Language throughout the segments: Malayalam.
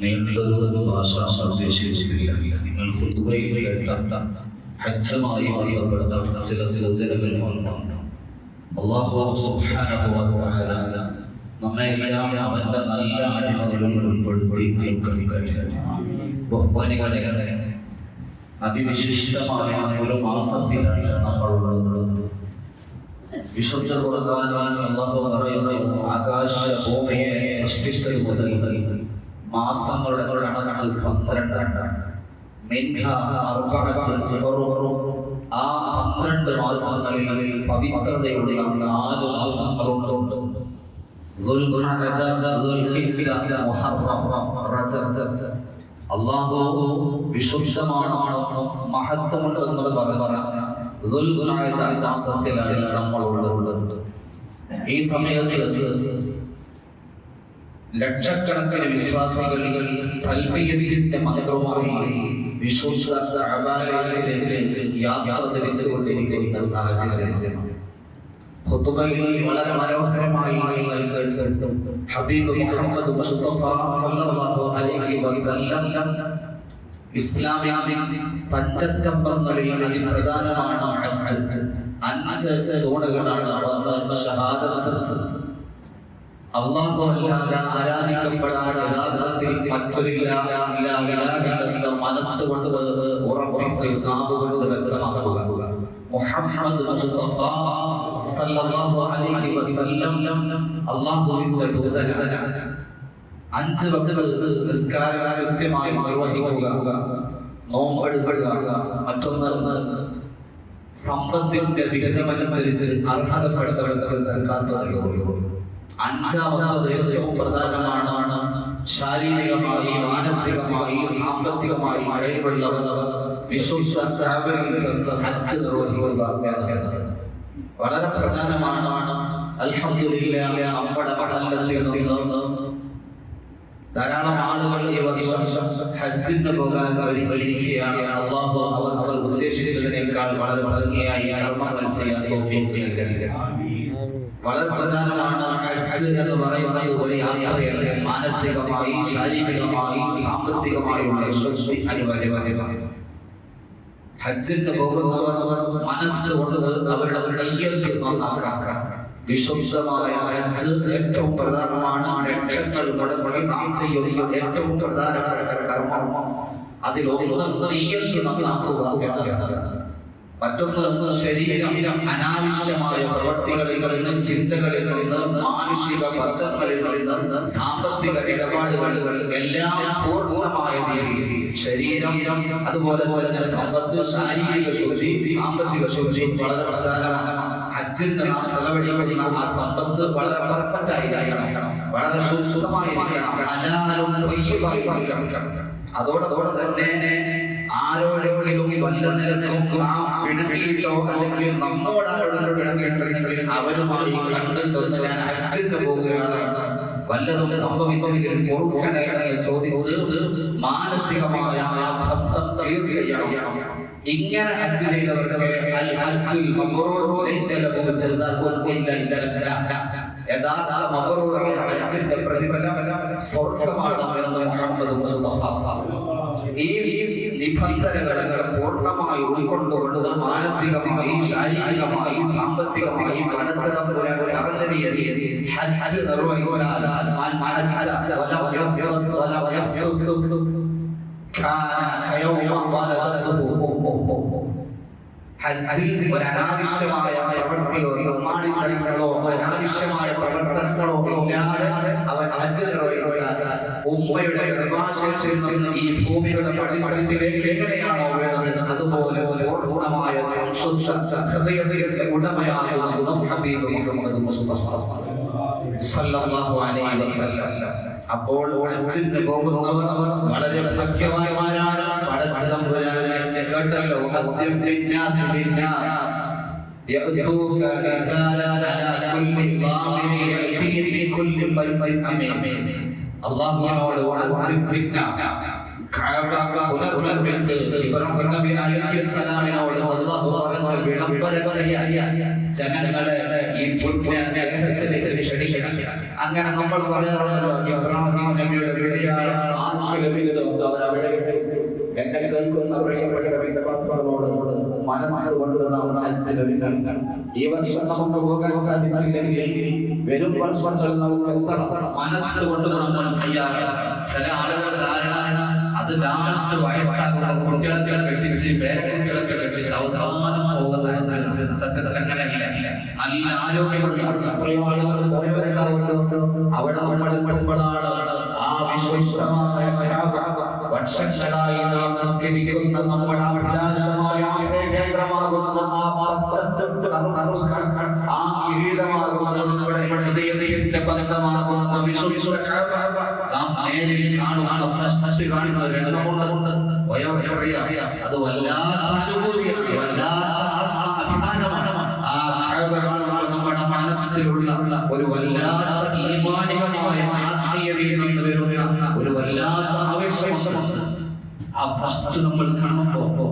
നീണ്ടതൊരു ഭാഷ ഉദ്ദേശിച്ചിട്ടില്ല നിങ്ങൾ പൊതുവയിൽ കേട്ട ഹജ്ജുമായി ബന്ധപ്പെട്ട ചില അള്ളാഹു സുബ്ഹാനഹു വ തആല നമ്മെ എല്ലാം അവന്റെ നല്ല അടിമകളിൽ ഉൾപ്പെടുത്തി അതിവിശിഷ്ടമായ ഒരു മാസത്തിലാണ് നമ്മൾ ഉള്ളത് വിശുദ്ധ കൊടുക്കാൻ അല്ലാഹു പറയുന്നു ആകാശ ഭൂമിയെ സൃഷ്ടിച്ചത് മുതൽ മാസങ്ങളുടെ കണക്ക് പന്ത്രണ്ടാണ് ആ പന്ത്രണ്ട് മാസങ്ങളിൽ പവിത്രതയുള്ള നാല് മാസങ്ങളുണ്ട്. ദുൽഖഅദ, ദുൽഹിജ്ജ, മുഹറം, റജബ്. അല്ലാഹു വിശുദ്ധമാണ് മഹത്വമുണ്ടെന്നത് പറഞ്ഞ മാസത്തിലാണ് നമ്മൾ ഉള്ളത് ഈ സമയത്ത് ലക്ഷക്കണക്കിന് വിശ്വാസികൾ തൽബിയത്തിന്റെ മന്ത്രവുമായി കഅബാലയത്തിലേക്ക് യാത്ര തിരിച്ചുകൊണ്ടിരിക്കുന്ന സാഹചര്യമാണ്. ഖുതുബയിൽ വളരെ മനോഹരമായി ഹബീബ് മുഹമ്മദ് മുസ്തഫ സല്ലല്ലാഹു അലൈഹി വസല്ലം അതിപ്രധാനമാണ് ഹജ്ജ് അഞ്ച് തൂണുകളാണ് ഷഹാദത്ത് അല്ലാതെ ആരാധിക്കപ്പെടാൻ സല്ലല്ലാഹു അലൈഹി വസല്ലം അഞ്ച് കൃത്യമായി നിർവഹിക്കുക. നോമ്പെടുക്കുക മറ്റൊന്ന് സമ്പത്തിന്റെ വിഗതമനുസരിച്ച് അർഹതപ്പെട്ടവർക്ക് സർക്കാർ നൽകുക അഞ്ചാമത് ഏറ്റവും പ്രധാനമാണ് ശാരീരികമായി മാനസികമായി സാമ്പത്തികമായി കഴിവുള്ളവർ ചെന്ന് ഹജ്ജ് നിർവഹിക്കുക വളരെ പ്രധാനമാണ്. അൽഹംദുലില്ലാ നമ്മുടെ മഹല്ലത്തിൽ നിന്ന് ധാരാളം ആളുകൾ ഈ വർഷം ഹജ്ജിന് പോകാൻ ഒരുങ്ങിയിരിക്കുകയാണ് അള്ളാഹു അവർ അവർ ഉദ്ദേശിച്ചതിനേക്കാൾ വളരെ ഭംഗിയായി കർമ്മങ്ങൾ ചെയ്യാൻ വളരെ പ്രധാനമാണ് ഹജ്ജ് എന്ന് പറയുന്നത് ഒരു യാത്രയല്ല? മാനസികമായി ശാരീരികമായി സാമ്പത്തികമായുള്ള ശക്തി അനിവാര്യമാണ്. ഹജ്ജിന് പോകുന്നവർ മനസ്സുകൊണ്ട് അവരുടെ നെയ്യത്ത് നന്നാക്കാം വിശുദ്ധമായ ഹജ്ജ് ഏറ്റവും പ്രധാനമാണ് ലക്ഷങ്ങൾ മുടങ്ങി നാം ചെയ്യുന്ന ഏറ്റവും പ്രധാനപ്പെട്ട കർമ്മം. അതിലൊന്ന് നെയ്യത്ത് നന്നാക്കുക മറ്റൊന്ന് ശരീരം അനാവശ്യമായ പ്രവർത്തികളിൽ നിന്ന് ചിന്തകളിൽ നിന്ന് മാനുഷിക ബന്ധങ്ങളിൽ നിന്ന് സാമ്പത്തിക ഇടപാടുകളിൽ എല്ലാം പൂർണമായ രീതിയിൽ ശരീരം അതുപോലെ തന്നെ സമ്പത്ത് ശാരീരിക ശുദ്ധി സാമ്പത്തിക ശുദ്ധി വളരെ പ്രധാനമാണ്. ഹജ്ജിന് നാം ചെലവഴിക്കുന്ന ആ സമ്പത്ത് വളരെ പെർഫെക്റ്റ് ആയിരിക്കണം. വളരെ സൂക്ഷ്മമായിരിക്കണം. ഹലാലും ത്വയ്യിബായിരിക്കണം അതോടൊപ്പം തന്നെ ആരോടെങ്കിലും വല്ല നിലനിലും നാം പിണങ്ങിയിട്ടോ അല്ലെങ്കിൽ നമ്മോട് ആരോടെ പിണങ്ങിയിട്ടുണ്ടെങ്കിൽ അവരുമായി കണ്ടു ചെന്ന് ഞാൻ ഹജ്ജിന് പോവുകയാണ്. വല്ലതും സംഭവിച്ചെങ്കിൽ പൊറുക്കണേ ചോദിച്ച് മാനസികമായ ആ ബന്ധം തീർച്ചയായും ഇങ്ങനെ ഹജ്ജ് ചെയ്തവർക്ക് അൽ ഹജ്ജുൽ മബ്റൂർ ലൈസ ലഹു ജസാഉൻ ഇല്ലൽ ജന്ന യഥാർത്ഥ മബ്റൂറായ ഹജ്ജിന്റെ പ്രതിഫലം സ്വർഗമാണ് എന്ന് മുഹമ്മദ് ഈ നിബന്ധനകൾ പൂർണമായി ഉൾക്കൊണ്ടുകൊണ്ട് മാനസികമായി ശാരീരികമായി സാമ്പത്തികമായി പറഞ്ഞതിയത് ഹജ്ജ് നിർവഹിച്ചാൽ മൻ ഹജ്ജ വലം ഹജ്ജിൽ ഒരു അനാവശ്യമായ പ്രവൃത്തിയോ നമ്മാടിത്തരങ്ങളോ അനാവശ്യമായ പ്രവർത്തനങ്ങളോ ഇല്ലാതെ അവൻ ഉമ്മയുടെ ഗർഭാശയത്തിൽ നിന്ന് ഈ ഭൂമിയുടെ പടിത്തരത്തിലേക്ക് എങ്ങനെയാണോ വേണ്ടത് അതുപോലെ പൂർണമായ സംശുദ്ധ ഹൃദയത്തിന്റെ ഉടമയായ ഹബീബ് മുഹമ്മദ് മുസ്തഫ. അപ്പോൾ ഹജ്ജിന് പോകുന്നവർ വളരെ ഭാഗ്യവാന്മാരാണ് പടച്ചതമ്പുരാനെ കേട്ടല്ലോ അദ്യം ലിന്നാസി ലിന്നാസ് يأتوك رسالا على كل ضامر يأتي بكل فج عميم അള്ളാഹുവിനോട് പുനർനിർമ്മിച്ച് ഇബ്രാഹിം നബി അലൈഹിസ്സലാമിനോട് അള്ളാഹു പറഞ്ഞു വിളംബരം ചെയ്യാൻ ജനങ്ങളെ ഈ അങ്ങനെ നമ്മൾ പറയാറുണ്ടല്ലോ ഇബ്രാഹിം നബിയുടെ വിശ്വാസികളോട് മനസ്സുകൊണ്ട് ഈ പോകാൻ സാധിച്ചില്ലെങ്കിൽ മനസ്സുകൊണ്ട് നമ്മൾ ചില ആളുകൾ ധാരണ അത് ലാസ്റ്റ് വയസ്സാകുമ്പോൾ കുട്ടികളൊക്കെ കെട്ടിച്ച് പേരക്കുട്ടികളൊക്കെ കെട്ടിച്ച് അവസാനം പോകുന്ന. നല്ല ആരോഗ്യമുള്ള അവിടെ നമ്മൾ എത്തുമ്പോഴാണ് ആ വിശിഷ്ടമായ കഅബ വർഷങ്ങളായി നാം നിസ്കരിക്കുന്ന നമ്മുടെ അഭിലാഷമായ ആ ആ നമ്മുടെ ഹൃദയത്തിന്റെ കാണുന്ന ഫസ്റ്റ് കാണുന്ന അത് വല്ലാത്ത അനുഭൂതിയാണ് വല്ലാത്ത അഭിമാനമാണ് ആ നമ്മുടെ മനസ്സിലുള്ള ഒരു വല്ലാത്ത ഈമാനികമായ ആത്മീയതയിൽ നിന്ന് വരുന്ന ഒരു വല്ലാത്ത ആവേശമുണ്ട്. ആ ഫസ്റ്റ് നമ്മൾ കാണുമ്പോൾ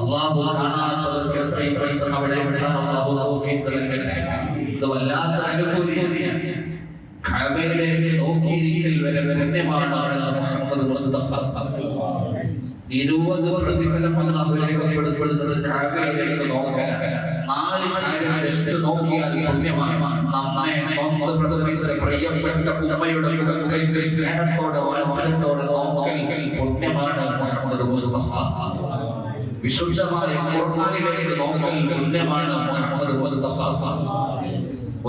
അള്ളാഹു കാണാത്തവർക്ക് എത്രയും പ്രയത്നം അവിടെ അള്ളാഹു ഇത് വല്ലാത്ത അനുഭൂതിയാണ് കഅബയിലേക്ക് നോക്കിയിരിക്കൽ വരെ പുണ്യമാണ് മുഹമ്മദ് മുസ്തഫ. ഇരുപത് പ്രതിഫലം അള്ളാഹു രേഖപ്പെടുത്തുന്നത് കഅബയിലേക്ക് നോക്കലാണ് നാല് കാര്യം ജസ്റ്റ് നോക്കിയാൽ പുണ്യമാണ്. നമ്മെ നൊന്ത് പ്രസവിച്ച പ്രിയപ്പെട്ട ഉമ്മയുടെ മുഖത്തേക്ക് സ്നേഹത്തോടെ വാത്സല്യത്തോടെ നോക്കൽ പുണ്യമാണ് മുഹമ്മദ് മുസ്തഫ വിശുദ്ധമായ ഖുർആനിലേക്ക് നോക്കൽ പുണ്യമാണ് മുഹമ്മദ് മുസ്തഫ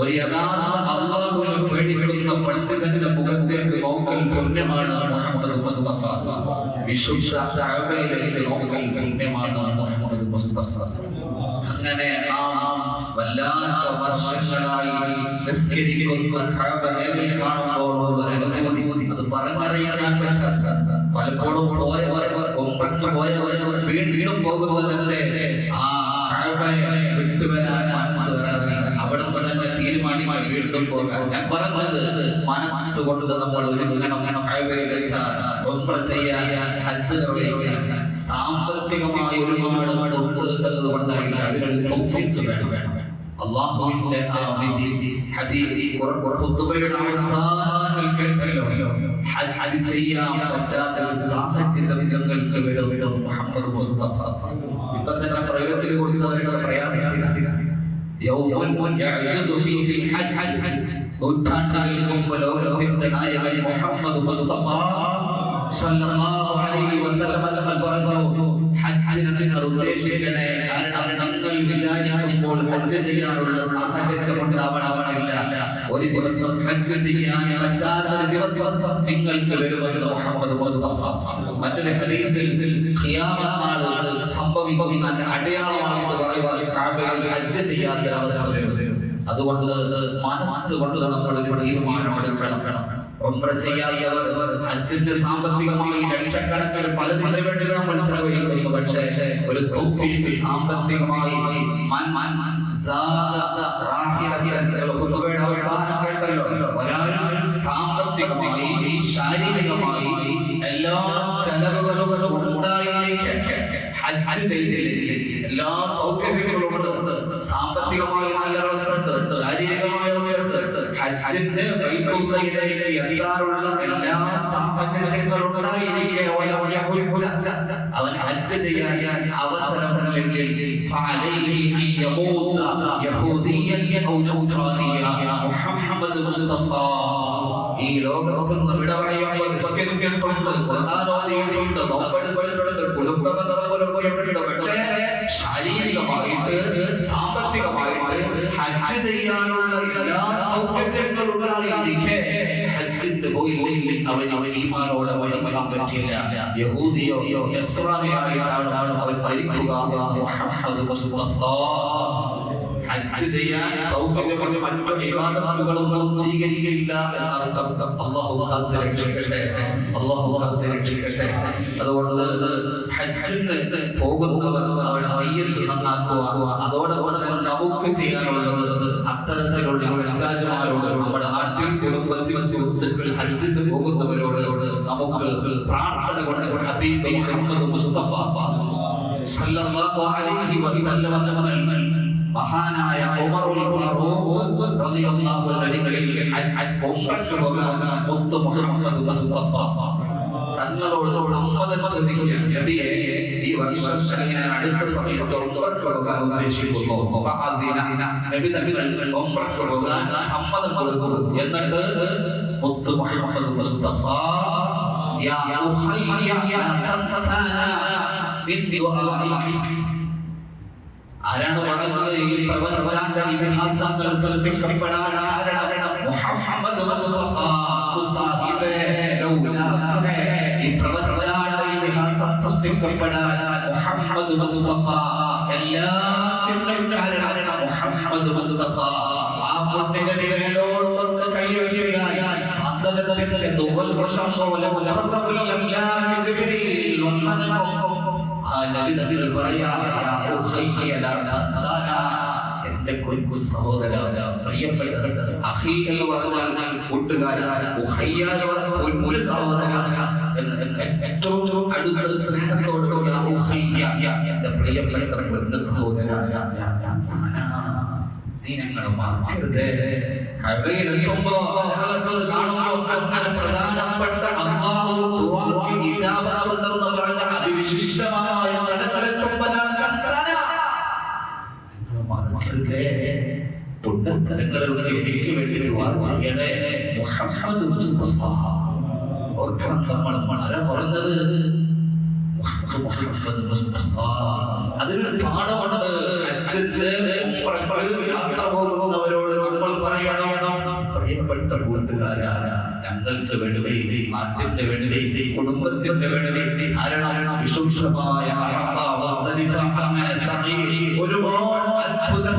ഒരു യഥാർത്ഥ അള്ളാഹുവിനെ പേടിക്കുന്ന പണ്ഡിതന്റെ മുഖത്തേക്ക് നോക്കൽ പുണ്യമാണ് മുഹമ്മദ് മുസ്തഫ വിശുദ്ധ കഅബയിലേക്ക് നോക്കൽ പുണ്യമാണ് മുഹമ്മദ് മുസ്തഫ അങ്ങനെ നാം വല്ലാത്ത വർഷങ്ങളായി നിസ്കരിക്കുന്ന കഅബയെ കാണുമ്പോൾ അത് പറഞ്ഞറിയിക്കാൻ പറ്റാത്ത പലപ്പോഴും പോയവർ ഉംറയ്ക്ക് പോയവർ വീണ്ടും പോകുന്നതിന്റെ ആ കഅബയെ വിട്ടുവരാൻ മനസ്സ് വരാറില്ല അവിടെ നിന്ന് തന്നെ തീരുമാനിക്കാൻ വീണ്ടും പോകാൻ ഞാൻ പറഞ്ഞത് മനസ്സുകൊണ്ട് നമ്മൾ ഒരുങ്ങണം. ചെയ്യാൻ ഹജ്ജ് നിർവഹിക്കാൻ. സാമ്പത്തികമായി ഒരുപാട് ഉണ്ട് എന്നത് തൗഫീഖ് വേണം. വേണം അള്ളാഹുവിന്റെ ആ വിധി ഹദീസ് ഖുതുബയുടെ അവസാനത്തിൽ കേട്ടല്ലോ. ഹജ്ജ് ചെയ്യാൻ പറ്റാത്ത ഒരു സാഹചര്യം നിങ്ങൾക്ക് വരും മുഹമ്മദ് മുസ്തഫ. ഇപ്പൊ തന്നെ പ്രയോഗത്തിൽ കൊടുത്തവരുടെ യൗമുൻ യഅ്ജുസു ഫീഹി ഹജ്ജ് നൂറ്റാണ്ടുകൾക്ക് മുമ്പ് ലോകത്തിന്റെ നായകൻ മുഹമ്മദ് മുസ്തഫ സല്ലല്ലാഹു അലൈഹി വസല്ലം തങ്ങൾ പറഞ്ഞു ഹജ്ജിന് നിങ്ങൾ ഉദ്ദേശിക്കണേ കാരണം നിങ്ങൾ വിചാരിക്കുമ്പോൾ ഹജ്ജ് ചെയ്യാനുള്ള സാഹചര്യം ഉണ്ടാവണമെന്നില്ല ഒരു ദിവസം ഹജ്ജ് ചെയ്യാൻ പറ്റാത്ത ദിവസം നിങ്ങൾക്ക് വരുമെന്ന് മുഹമ്മദ് മുസ്തഫ. മറ്റൊരു ഹദീസിൽ ഖിയാമത്ത് നാൾ സംഭവിക്കുന്ന അടയാളമായിട്ട് പറയുവാൻ കാബയിൽ ഹജ്ജ് ചെയ്യാത്ത അവസ്ഥ വരുന്നത്. അതുകൊണ്ട് മനസ്സുകൊണ്ട് നമ്മൾ ഒരു തീരുമാനമെടുക്കണം. കേട്ടല്ലോ. ശാരീരികമായി എല്ലാ ചെലവുകളും ഉണ്ടായിരിക്കെ എല്ലാ സാമ്പത്തികമായി നല്ല ശാരീരികമായ എത്താനുള്ള എല്ലാ സാഹചര്യങ്ങളും ഉണ്ടായിരിക്കെ ഓല ഓല ഹുജ്ജ. അവൻ ഹജ്ജ് ചെയ്യാൻ അവസരമില്ലെങ്കിൽ ഫഅലൈഹി അൻ യമൂത യഹൂദിയൻ ഔ മുഹമ്മദ് മുസ്തഫ. ഈ നിന്ന് വിട പറയുമ്പോൾ ഓതിയിട്ടുണ്ട് നോമ്പെടുത്തിട്ടുണ്ട് കുടുംബബന്ധം പുലർത്തിയിട്ടുണ്ട് പക്ഷേ ശാരീരികമായിട്ട് സാമ്പത്തികമായിട്ട് ഹജ്ജ് ചെയ്യാനുള്ള എല്ലാ സൗകര്യങ്ങളും ഉണ്ടായിരിക്കെ പറ്റില്ല. യഹൂദിയോ അവൻ അള്ളാഹു അള്ളാഹു അതുകൊണ്ട് പോകുന്നവർ അതോടൊപ്പം നമുക്ക് ചെയ്യാനുള്ളത് അത്തരത്തിലുള്ള ഹജ്ജാജുമാരോട് നമ്മുടെ നാട്ടിൽ കുടുംബത്തിൽ സുഹൃത്തുക്കൾ ഹജ്ജിന് പോകുന്നവരോട് നമുക്ക് പ്രാർത്ഥന കൊണ്ട് ഹബീബ് മുഹമ്മദ് മുസ്തഫ സല്ലല്ലാഹു അലൈഹി വസല്ലം മഹാനായ ഉമറുൽ ഫാറൂഖ് റളിയല്ലാഹു അൻഹു ഹജ്ജ് ഉംറയ്ക്ക് പോകാൻ മുഹമ്മദ് മുസ്തഫ തങ്ങളോട് സമ്മതം ചോദിക്കുക നബിയെ ഈ വർഷം അല്ലെങ്കിൽ അടുത്ത സമയത്ത് ഒമ്പർക്ക് പോകാൻ ഉദ്ദേശിക്കുന്നു. നബി തങ്ങൾ ഒമ്പർക്ക് പോകാൻ സമ്മതം എന്നിട്ട് മുത്ത് മുഹമ്മദ് മുസ്തഫ യാ ഉഖയ്യ ലാ തൻസാന മിൻ ദുആഇക ആരാണ് പറയുന്നത് ഈ പ്രപഞ്ചാന്റെ ഇതിഹാസങ്ങൾ സൃഷ്ടിക്കപ്പെടാൻ കാരണം മുഹമ്മദ് മുസ്തഫ സാഹിബേ ലൗലാക പ്രപഞ്ചാന്റെ ഇതിഹാസം സൃഷ്ടിക്കപ്പെടാൻ മുഹമ്മദ് മുസ്തഫ എല്ലാത്തിനും കാരണം മുഹമ്മദ് മുസ്തഫ. ആ പുണ്യന്റെ മേലോട്ടൊന്ന് കൈയൊഴിയാൻ സാന്തനത്തിന്റെ തൂവൽ പോലെ വന്നതിനൊപ്പം ആ നബികൾ പറയാ. എന്റെ കൊച്ചു സഹോദര പ്രിയപ്പെട്ട അഹി എന്ന് പറഞ്ഞാൽ കൂട്ടുകാരൻ എന്ന് പറഞ്ഞാൽ ഏറ്റവും അടുത്ത സ്നേഹത്തോട് എന്റെ പ്രിയപ്പെട്ട പൊന്നു സഹോദര യാ തൻസാന. നീ ഞങ്ങൾ മറക്കരുത് അങ്ങനെ പ്രധാനപ്പെട്ട അള്ളാഹു ഇജാബത്തുണ്ടെന്ന് പറഞ്ഞ അതിവിശിഷ്ടമായ. നിങ്ങൾ മറക്കരുതേ പുണ്യസ്ഥലങ്ങളിൽ എനിക്ക് വേണ്ടി ദുആ ചെയ്യണേ മുഹമ്മദ് മുസ്തഫ പറഞ്ഞത് പറയണം. പ്രിയപ്പെട്ട കൂട്ടുകാരാ ഞങ്ങൾക്ക് വേണ്ടി നാട്ടിന്റെ വേണ്ടി കുടുംബത്തിന്റെ വേണ്ടി കാരണം വിശുദ്ധമായ ഒരുപാട് അത്ഭുതങ്ങൾ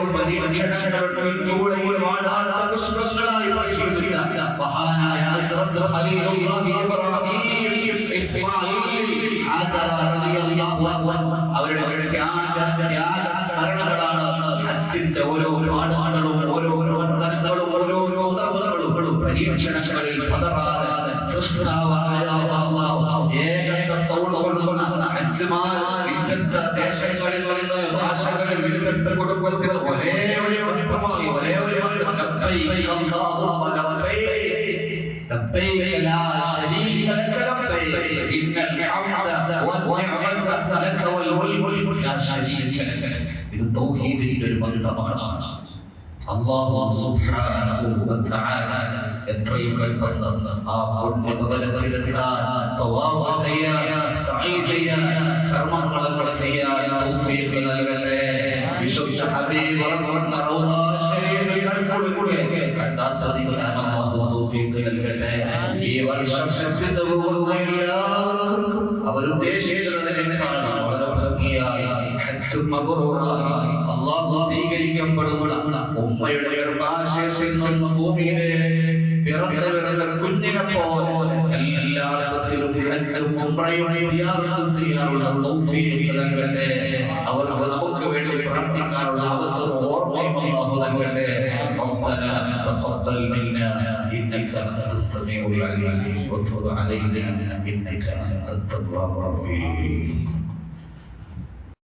നേരിടുമ്പോൾ പരീക്ഷണങ്ങൾ ചൂളയിൽ വാടാത്ത പുഷ്പങ്ങളായി പരിശീലിച്ച മഹാനായ ഹസ്രത്ത് ഖലീലുല്ലാഹി ഇബ്രാഹിം ഇസ്മാഈൽ ഹാജറ റളിയല്ലാഹു അവരുടെ ത്യാഗ ത്യാഗ സ്മരണകളാണ് ഹജ്ജിന്റെ ഹാജിമാർ വ്യത്യസ്ത ദേശങ്ങളിൽ നിന്ന് ഭാഷകളിൽ വ്യത്യസ്ത കുടുംബത്തിൽ ഒരേ ഒരു വസ്ത്രമായി ഒരേ ഒരു ഇത് തൗഹീദിന്റെ ഒരു ബന്ധമാണ്. അല്ലാഹു സുബ്ഹാനഹു വതആല എത്രയും പെട്ടെന്ന് ആ പുണ്യഭവനത്തിലെത്താൻ തവാഫ് ചെയ്യാൻ സഈ ചെയ്യാൻ കർമ്മങ്ങളൊക്കെ ചെയ്യാൻ തൗഫീഖ് നൽകട്ടെ. വിശുദ്ധ ഹബീബ് റബ്ബുന്ന റൗള ശരീഫ് കൺകൊടുക്കുക കണ്ടാസ്വദിക്കാൻ അല്ലാഹു തൗഫീഖ് നൽകട്ടെ. ഈ വർഷം ഹജ്ജിന് പോകുന്ന എല്ലാവർക്കും അവരുദ്ദേശിക്കുന്നതിനേക്കാൾ വളരെ ഭംഗിയായി ഹജ്ജ് മബ്റൂറായി അല്ലാഹു സ്വീകരിക്കപ്പെടുന്ന ഉമ്മയുടെ ഗർഭാശയത്തിൽ നിന്ന് ഭൂമിയിലെ പിറന്ന പിറന്ന കുഞ്ഞിനെ പോലെ എല്ലാ അർത്ഥത്തിലും ഹജ്ജും ഉംറയും സിയാറത്തും ചെയ്യാനുള്ള തൗഫീഖ് നൽകട്ടെ അവർ നമുക്ക് വേണ്ടി പ്രാർത്ഥിക്കാനുള്ള അവസരം ഓർമ്മയും അല്ലാഹു നൽകട്ടെ ربنا تقبل منا انك انت السميع العليم وتب علينا انك انت التواب الرحيم